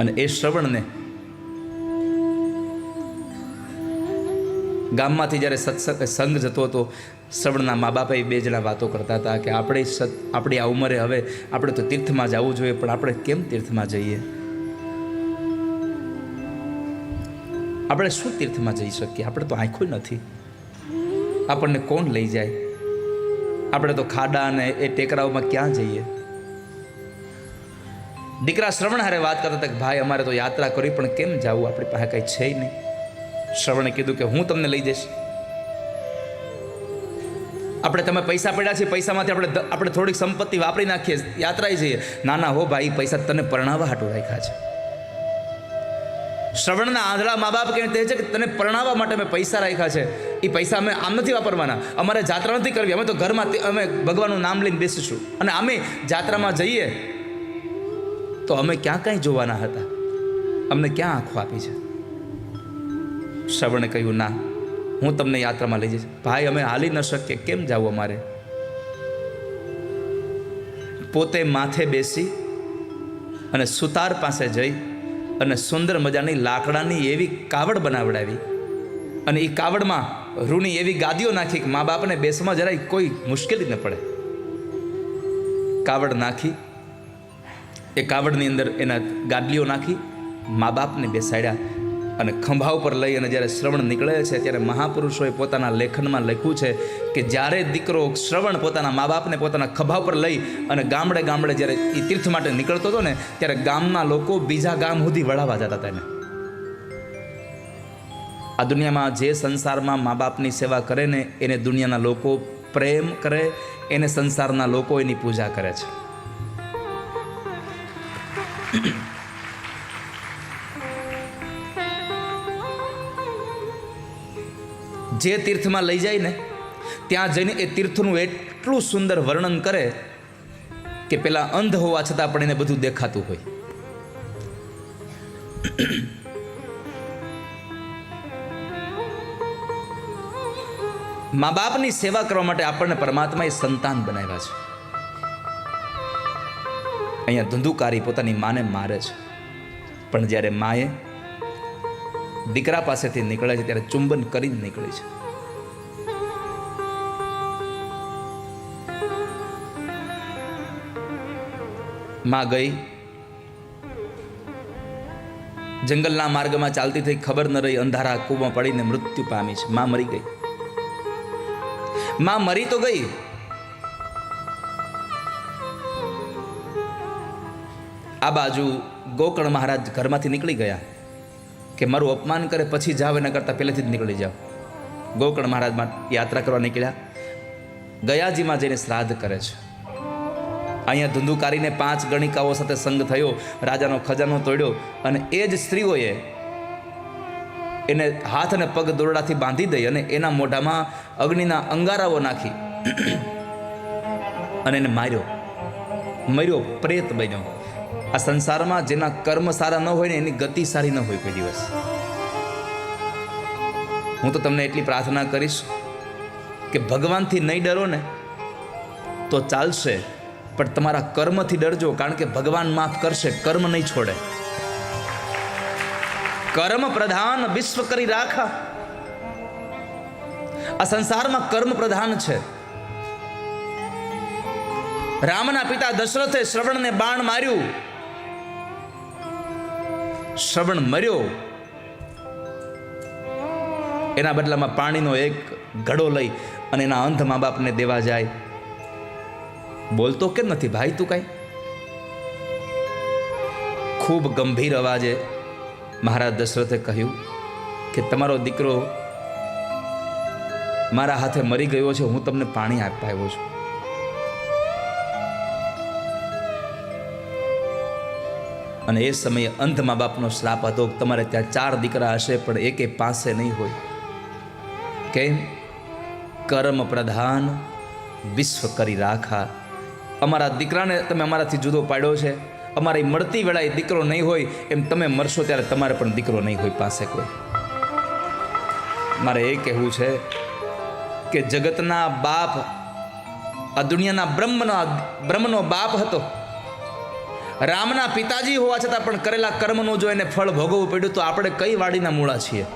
અને એ શ્રવણને ગામમાંથી જ્યારે સત્સંગ સંઘ જતો હતો, શ્રવણના મા બાપે બે જણા વાતો કરતા હતા કે આપણે સત, આપણી આ ઉંમરે હવે આપણે તો તીર્થમાં જવું જોઈએ, પણ આપણે કેમ તીર્થમાં જઈએ? આપણે શું તીર્થમાં જઈ શકીએ? આપણે તો આંખો નથી. આપણને કોણ લઈ જાય? આપણે તો ખાડા અને એ ટેકરાઓમાં ક્યાં જઈએ? દીકરા શ્રવણ હારે વાત કરતા હતા કે, ભાઈ, અમારે તો યાત્રા કરી, પણ કેમ જવું? આપણી પાસે કંઈ છે નહીં. શ્રવણે કીધું કે, હું તમને લઈ જઈશ. આપણે તમે પૈસા પડ્યા છે, પૈસામાંથી આપણે આપણે થોડીક સંપત્તિ વાપરી નાખીએ, યાત્રાએ જઈએ. ના ના હો ભાઈ પૈસા તને પરણાવવા હાટું રાખ્યા છે. શ્રવણના આંધળા મા બાપ કહે છે કે, તને પરણાવવા માટે અમે પૈસા રાખ્યા છે. એ પૈસા અમે આમ નથી વાપરવાના. અમારે જાત્રા નથી કરવી. અમે તો ઘરમાં અમે ભગવાનનું નામ લઈને બેસીશું. અને અમે જાત્રામાં જઈએ તો અમે ક્યાં કાંઈ જોવાના હતા? અમને ક્યાં આંખો આપી છે? શ્રવણે કહ્યું, ના, હું તમને યાત્રામાં લઈ જઈશ. ભાઈ, અમે હાલી ન શકીએ. કેમ જાવું અમારે? પોતે માથે બેસી અને સુતાર પાસે જઈ અને સુંદર મજાની લાકડાની એવી કાવડ બનાવડાવી અને એ કાવડમાં રૂની એવી ગાદીઓ નાખી કે મા બાપને બેસવામાં જરાય કોઈ મુશ્કેલી ન પડે. કાવડ નાખી એ કાવડની અંદર એના ગાદલીઓ નાખી, મા બાપને બેસાડ્યા અને ખંભા ઉપર લઈ અને જ્યારે શ્રવણ નીકળે છે ત્યારે મહાપુરુષોએ પોતાના લેખનમાં લખ્યું છે કે જ્યારે દીકરો શ્રવણ પોતાના મા બાપને પોતાના ખભા ઉપર લઈ અને ગામડે ગામડે જ્યારે એ તીર્થ માટે નીકળતો હતો ને, ત્યારે ગામના લોકો બીજા ગામ સુધી વળાવવા જતા હતા એને. આ દુનિયામાં જે સંસારમાં મા બાપની સેવા કરે ને, એને દુનિયાના લોકો પ્રેમ કરે, એને સંસારના લોકો એની પૂજા કરે છે. જે તીર્થમાં લઈ જાય ને, ત્યાં જઈને એ તીર્થનું એટલું સુંદર વર્ણન કરે કે પેલા અંધ હોવા છતાં પણ એને બધું દેખાતું હોય. મા બાપની સેવા કરવા માટે આપણને પરમાત્માએ સંતાન બનાવ્યા છે. અહીંયા ધંધુકારી પોતાની માને મારે છે. પણ જ્યારે માએ દીકરા પાસેથી નીકળે છે, ત્યારે ચુંબન કરીને નીકળે છે. માં ગઈ. જંગલના માર્ગમાં ચાલતી થઈ ખબર ન રહી, અંધારા કૂવામાં પડીને મૃત્યુ પામી છે. માં મરી ગઈ. માં મરી તો ગઈ. આ બાજુ ગોકર્ણ મહારાજ ઘરમાંથી નીકળી ગયા કે મારું અપમાન કરે પછી જાવ એના કરતાં પહેલેથી જ નીકળી જાઓ ગોકર્ણ મહારાજમાં યાત્રા કરવા નીકળ્યા. ગયાજીમાં જઈને શ્રાદ્ધ કરે છે. અહીંયા ધુંધુકારીને પાંચ ગણિકાઓ સાથે સંગ થયો, રાજાનો ખજાનો તોડ્યો અને એ જ સ્ત્રીઓએ એને હાથ અને પગ દોરડાથી બાંધી દઈ અને એના મોઢામાં અગ્નિના અંગારાઓ નાખી અને એને માર્યો. મર્યો, પ્રેત બન્યો. આ સંસારમાં જેના કર્મ સારા ન હોય ને એની ગતિ સારી ન હોય કોઈ દિવસ. હું તો તમને એટલી પ્રાર્થના કરીશ કે ભગવાનથી નહીં ડરો ને તો ચાલશે, પણ તમારા કર્મથી ડરજો, કારણ કે ભગવાન માફ કરશે, કર્મ નહીં છોડે. કર્મ પ્રધાન વિશ્વ કરી રાખા. આ સંસારમાં કર્મ પ્રધાન છે. રામના પિતા દશરથે શ્રવણને બાણ માર્યું. શ્રવણ મર્યો. એના બદલામાં પાણીનો એક ઘડો લઈ અને એના અંધ મા બાપને દેવા જાય. બોલતો કેમ નથી ભાઈ તું કાંઈ? ખૂબ ગંભીર અવાજે મહારાજ દશરથે કહ્યું કે તમારો દીકરો મારા હાથે મરી ગયો છે, હું તમને પાણી આપવા આવ્યો છું. અને એ સમયે અંધ મા બાપનો શ્રાપ હતો તમારે ત્યાં ચાર દીકરા હશે, પણ એકે પાસે નહીં હોય. કેમ કર્મ પ્રધાન, વિશ્વ કરી રાખા. અમારા દીકરાને તમે અમારાથી જુદો પાડ્યો છે. અમારી મળતી વેળાએ દીકરો નહીં હોય, એમ તમે મરશો ત્યારે તમારે પણ દીકરો નહીં હોય પાસે કોઈ. મારે એ કહેવું છે કે જગતના બાપ, આ દુનિયાના બ્રહ્મનો બ્રહ્મનો બાપ હતો. રામના પિતાજી હોવા છતાં પણ કરેલા કર્મનું જો એને ફળ ભોગવવું પડ્યું, તો આપણે કઈ વાડીના મૂળા છીએ?